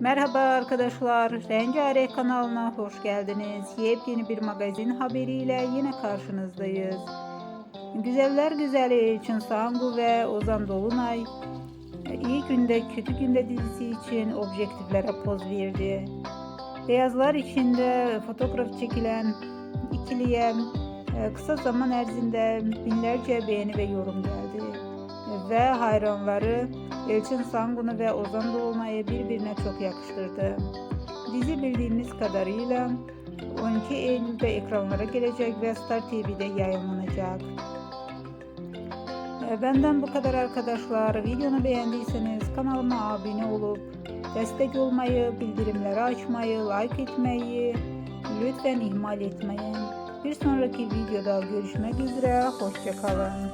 Merhaba arkadaşlar, Rengarenk kanalına hoş geldiniz. Yepyeni bir magazin haberiyle yine karşınızdayız. Güzeller güzeli Çın Sangu ve Ozan Dolunay iyi günde kötü günde dizisi için objektiflere poz verdi. Beyazlar içinde fotoğraf çekilen ikiliye e, kısa zaman ərzində binlerce beğeni ve yorum geldi. Ve hayranları Elçin Sangun'u ve Ozan Dolunay'ı birbirine çok yakıştırdı. Dizi bildiğimiz kadarıyla 12 Eylül'de ekranlara gelecek ve Star TV'de yayınlanacak. E, Benden bu kadar arkadaşlar. Videonu beğendiyseniz kanalıma abone olup destek olmayı, bildirimleri açmayı, like etmeyi lütfen ihmal etmeyin. Bir sonraki videoda görüşmek üzere. Hoşçakalın.